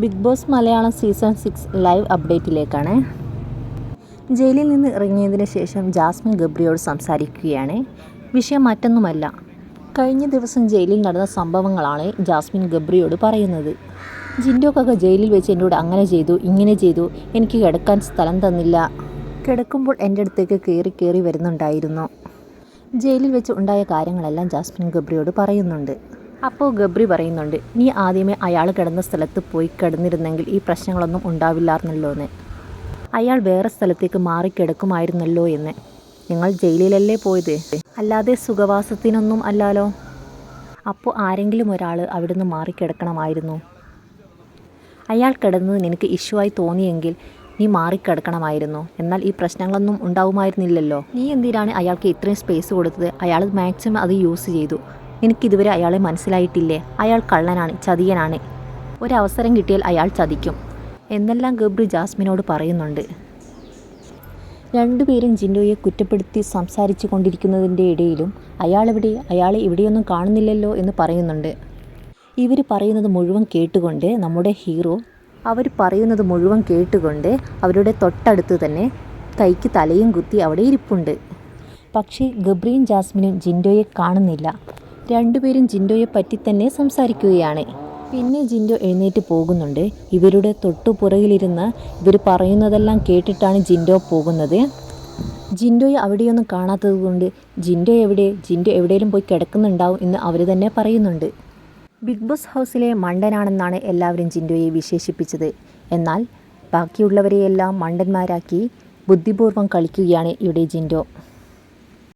Bigg Boss Malayalam season six live അപ്ഡേറ്റിലേക്കാണ്. ജയിലിൽ നിന്ന് ഇറങ്ങിയതിന് ശേഷം ജാസ്മിൻ ഗബ്രിയോട് സംസാരിക്കുകയാണ്. വിഷയം മറ്റൊന്നുമല്ല കഴിഞ്ഞ ദിവസം ജയിലിൽ നടന്ന സംഭവങ്ങളാണ് ജാസ്മിൻ ഗബ്രിയോട് പറയുന്നത്. ജിൻഡോക്കൊക്കെ ജയിലിൽ വെച്ച് എന്നോട് അങ്ങനെ ചെയ്തു ഇങ്ങനെ ചെയ്തു എനിക്ക് കിടക്കാൻ സ്ഥലം തന്നില്ല. കിടക്കുമ്പോൾ എന്റെ അടുത്തേക്ക് കയറി കയറി വരുന്നുണ്ടായിരുന്നു. ജയിലിൽ വെച്ച് ഉണ്ടായ കാര്യങ്ങളെല്ലാം ജാസ്മിൻ ഗബ്രിയോട് പറയുന്നുണ്ട്. അപ്പോൾ ഗബ്രി പറയുന്നുണ്ട് നീ ആദ്യമേ അയാൾ കിടന്ന സ്ഥലത്ത് പോയി കിടന്നിരുന്നെങ്കിൽ ഈ പ്രശ്നങ്ങളൊന്നും ഉണ്ടാവില്ലായിരുന്നല്ലോ എന്ന്. അയാൾ വേറെ സ്ഥലത്തേക്ക് മാറിക്കിടക്കുമായിരുന്നല്ലോ എന്ന്. നിങ്ങൾ ജയിലിലല്ലേ പോയത്? അല്ലാതെ സുഖവാസത്തിനൊന്നും അല്ലാലോ? അപ്പോൾ ആരെങ്കിലും ഒരാൾ അവിടുന്ന് മാറിക്കിടക്കണമായിരുന്നു. അയാൾ കിടന്നത് നിനക്ക് ഇഷ്യൂ ആയി തോന്നിയെങ്കിൽ നീ മാറിക്കിടക്കണമായിരുന്നു. എന്നാൽ ഈ പ്രശ്നങ്ങളൊന്നും ഉണ്ടാവുമായിരുന്നില്ലല്ലോ. നീ എന്തിനാണ് അയാൾക്ക് ഇത്രയും സ്പേസ് കൊടുത്തത്? അയാൾ മാക്സിമം അത് യൂസ് ചെയ്തു. എനിക്കിതുവരെ അയാളെ മനസ്സിലായിട്ടില്ലേ? അയാൾ കള്ളനാണ് ചതിയനാണ്. ഒരവസരം കിട്ടിയാൽ അയാൾ ചതിക്കും. എന്നെല്ലാം ഗബ്രി ജാസ്മിനോട് പറയുന്നുണ്ട്. രണ്ടുപേരും ജിൻഡോയെ കുറ്റപ്പെടുത്തി സംസാരിച്ചു കൊണ്ടിരിക്കുന്നതിന്റെ ഇടയിലും അയാളെവിടെ അയാളെ ഇവിടെയൊന്നും കാണുന്നില്ലല്ലോ എന്ന് പറയുന്നുണ്ട്. ഇവർ പറയുന്നത് മുഴുവൻ കേട്ടുകൊണ്ട് നമ്മുടെ ഹീറോ അവർ പറയുന്നത് മുഴുവൻ കേട്ടുകൊണ്ട് അവരുടെ തൊട്ടടുത്ത് തന്നെ കൈക്ക് തലയും കുത്തി അവിടെ ഇരിപ്പുണ്ട്. പക്ഷേ ഗബ്രിയും ജാസ്മിനും ജിൻഡോയെ കാണുന്നില്ല. രണ്ടുപേരും ജിൻഡോയെ പറ്റി തന്നെ സംസാരിക്കുകയാണ്. പിന്നെ ജിൻഡോ എഴുന്നേറ്റ് പോകുന്നുണ്ട്. ഇവരുടെ തൊട്ടുപുറകിലിരുന്ന് ഇവർ പറയുന്നതെല്ലാം കേട്ടിട്ടാണ് ജിൻഡോ പോകുന്നത്. ജിൻഡോയെ അവിടെയൊന്നും കാണാത്തത് കൊണ്ട് ജിൻഡോ എവിടെ ജിൻഡോ എവിടെയെങ്കിലും പോയി കിടക്കുന്നുണ്ടാവും എന്ന് അവർ തന്നെ പറയുന്നുണ്ട്. ബിഗ് ബോസ് ഹൗസിലെ മണ്ടനാണെന്നാണ് എല്ലാവരും ജിൻഡോയെ വിശേഷിപ്പിച്ചത്. എന്നാൽ ബാക്കിയുള്ളവരെയെല്ലാം മണ്ടന്മാരാക്കി ബുദ്ധിപൂർവം കളിക്കുകയാണ് ഇവിടെ ജിൻഡോ.